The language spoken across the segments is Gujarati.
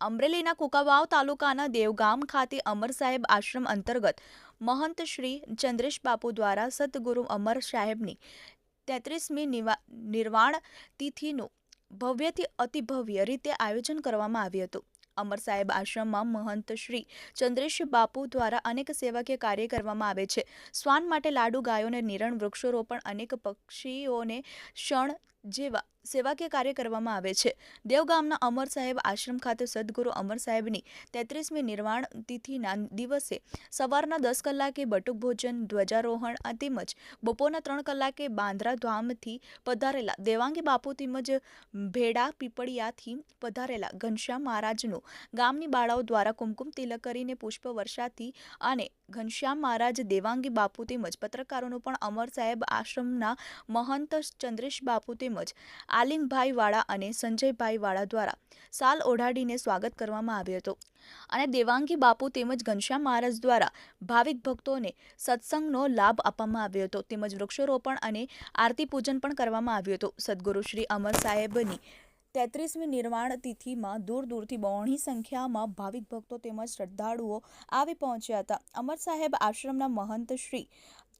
અમરેલીના કુકાવાવ તાલુકાના દેવગામ ખાતે અમર સાહેબ આશ્રમ અંતર્ગત મહંત શ્રી ચંદ્રેશ બાપુ દ્વારા સદગુરુ અમર સાહેબની તેત્રીસમી નિર્વાણ તિથિનું ભવ્યથી અતિભવ્ય રીતે આયોજન કરવામાં આવ્યું હતું. અમર સાહેબ આશ્રમમાં મહંત શ્રી ચંદ્રેશ બાપુ દ્વારા અનેક સેવાકીય કાર્ય કરવામાં આવે છે. શ્વાન માટે લાડુ, ગાયોને નિરણ, વૃક્ષોરોપણ અનેક પક્ષીઓને શણ જેવા સેવાકીય કાર્ય કરવામાં આવે છે. દેવગામના અમર સાહેબ આશ્રમ ખાતે સદગુરુ અમર સાહેબની તેત્રીસમી નિર્વાણ તિથિના દિવસે સવારના દસ કલાકે બટુક ભોજન, ધ્વજારોહણ તેમજ બપોરના ત્રણ કલાકે બાંદ્રા ધામથી પધારેલા દેવાંગી બાપુ તેમજ ભેડા પીપળિયાથી પધારેલા ઘનશ્યામ મહારાજનું ગામની બાળાઓ દ્વારા કુમકુમ તિલક કરીને પુષ્પ વર્ષાથી અને ઘનશ્યામ મહારાજ, દેવાંગી બાપુ તેમજ પત્રકારોનું પણ અમર સાહેબ આશ્રમના મહંત ચંદ્રેશ બાપુ તેમજ આલિમભાઈ અને સંજયભાઈ દ્વારા સાલ ઓઢાડીને સ્વાગત કરવામાં આવ્યું હતું. અને દેવાંગી બાપુ તેમજ ઘનશ્યામ મહારાજ દ્વારા ભાવિક ભક્તોને સત્સંગનો લાભ આપવામાં આવ્યો હતો. તેમજ વૃક્ષારોપણ અને આરતી પૂજન પણ કરવામાં આવ્યું હતું. સદગુરુ શ્રી અમર સાહેબની તેત્રીસમી નિર્વાણ તિથિમાં દૂર દૂરથી બહોળી સંખ્યામાં ભાવિક ભક્તો તેમજ શ્રદ્ધાળુઓ આવી પહોંચ્યા હતા. અમર સાહેબ આશ્રમના મહંત શ્રી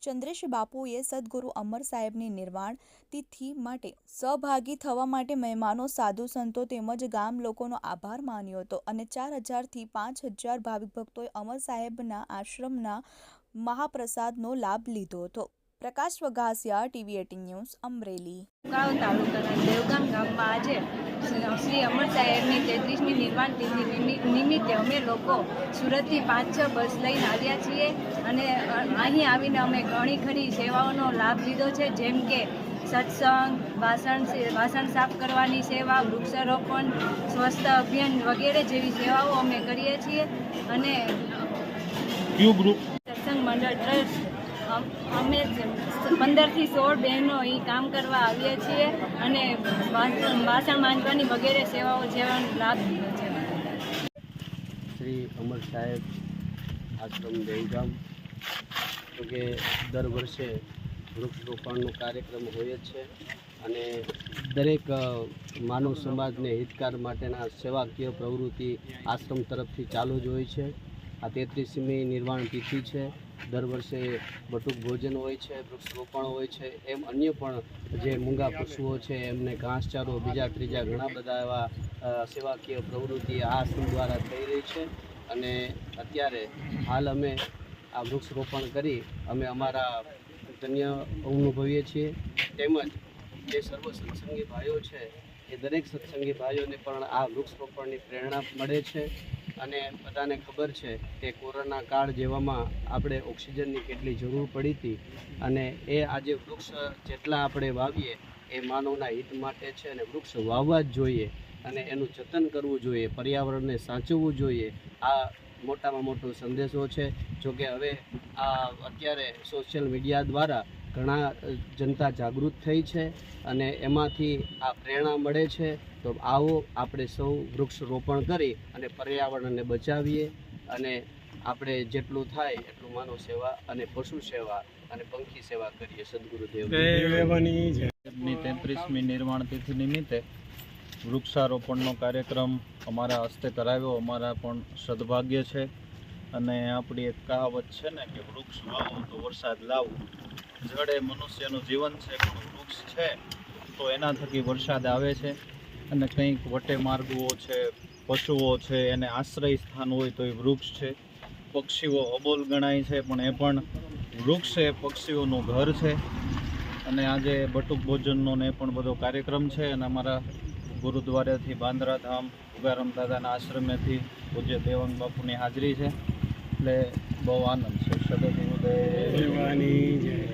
ચંદ્રેશ બાપુએ સદગુરુ અમર સાહેબની નિર્વાણ તિથિ માટે સહભાગી થવા માટે મહેમાનો, સાધુ સંતો તેમજ ગામ લોકોનો આભાર માન્યો હતો અને ચાર હજારથી પાંચ હજાર ભાવિક ભક્તોએ અમર સાહેબના આશ્રમના મહાપ્રસાદનો લાભ લીધો હતો. Prakash Vaghasiya TV eighteen news Amreli. ગાંવ તાલુકાના દેવગામ ગામમાં આજે શ્રી અમર સાહેબની તેત્રીસમી નિર્માણ તિથિ નિમિત્તે અમે લોકો સુરતથી પાંચ છ બસ લઈને આવ્યા છીએ અને અહીં આવીને અમે ઘણી ખરી સેવાઓનો લાભ લીધો છે જેમ કે સત્સંગ વાસણ વાસણ સાફ કરવાની સેવા વૃક્ષારોપણ સ્વસ્થ અભિયાન વગેરે જેવી સેવાઓ અમે કરીએ છીએ અને સત્સંગ મંડળ ટ્રસ્ટ અમ- પંદરથી સોળ બહેનો અહીં કામ કરવા આવીએ છીએ અને વાસણ માંજવાની વગેરે સેવાઓ જેવાનો લાભ લીધો છે. શ્રી અમર સાહેબ આશ્રમ દેવગામ તો કે દર વર્ષે વૃક્ષરોપણનો કાર્યક્રમ હોય જ છે અને દરેક માનવ સમાજને હિતકાર માટેના સેવાકીય પ્રવૃત્તિ આશ્રમ તરફથી ચાલુ જ હોય છે. આ તેત્રીસમી નિર્વાણ તિથિ છે. દર વર્ષે બટુક ભોજન હોય છે વૃક્ષરોપણ હોય છે, એમ અન્ય પણ જે મૂંગા પશુઓ છે, એમને ઘાસચારો, બીજા ત્રીજા ઘણા બધા એવા સેવાકીય પ્રવૃત્તિ આ આશ્રમ દ્વારા થઈ રહી છે. અને અત્યારે હાલ અમે આ વૃક્ષરોપણ કરી અમે અમારા ધન્ય અનુભવીએ છીએ. તેમજ જે સર્વ સત્સંગી ભાઈઓ છે, એ દરેક સત્સંગી ભાઈઓને પણ આ વૃક્ષરોપણની પ્રેરણા મળે છે. અને બધાને ખબર છે કે કોરોના કાળ જેવામાં આપણે ઓક્સિજનની કેટલી જરૂર પડી હતી અને એ આજે વૃક્ષ જેટલા આપણે વાવીએ એ માનવના હિત માટે છે અને વૃક્ષ વાવવા જ જોઈએ અને એનું જતન કરવું જોઈએ, પર્યાવરણને સાચવવું જોઈએ. આ મોટામાં મોટો સંદેશો છે. જોકે હવે આ અત્યારે સોશિયલ મીડિયા દ્વારા ઘણા જનતા જાગૃત થઈ છે અને એમાંથી આ પ્રેરણા મળે છે. તો આવો આપણે સૌ વૃક્ષ રોપણ કરી અને પર્યાવરણને બચાવીએ અને આપણે જેટલું થાય એટલું માનવ સેવા અને પશુ સેવા અને પંખી સેવા કરીએ. સદગુરુદેવની તેત્રીસમી નિર્માણ તિથિ નિમિત્તે વૃક્ષારોપણનો કાર્યક્રમ અમારા હસ્તે કરાવ્યો. અમારા પણ સદભાગ્ય છે. અને આપણી એક કહાવત છે ને કે વૃક્ષ વાવો તો વરસાદ લાવો. જડે મનુષ્યનું જીવન છે, ઘણું વૃક્ષ છે, તો એના થકી વરસાદ આવે છે અને કંઈક વટે માર્ગો છે, પશુઓ છે, એને આશ્રય સ્થાન હોય તો એ વૃક્ષ છે. પક્ષીઓ અબોલ ગણાય છે, પણ એ પણ વૃક્ષ એ પક્ષીઓનું ઘર છે. અને આજે બટુક ભોજનનો ને એ પણ બધો કાર્યક્રમ છે અને અમારા ગુરુદ્વારાથી બાંદ્રા ધામ ઉગારામ દાદાના આશ્રમેથી પૂજ્ય દેવંગ બાપુની હાજરી છે. એટલે બહુ આનંદ છે. સદગુરુદેવ.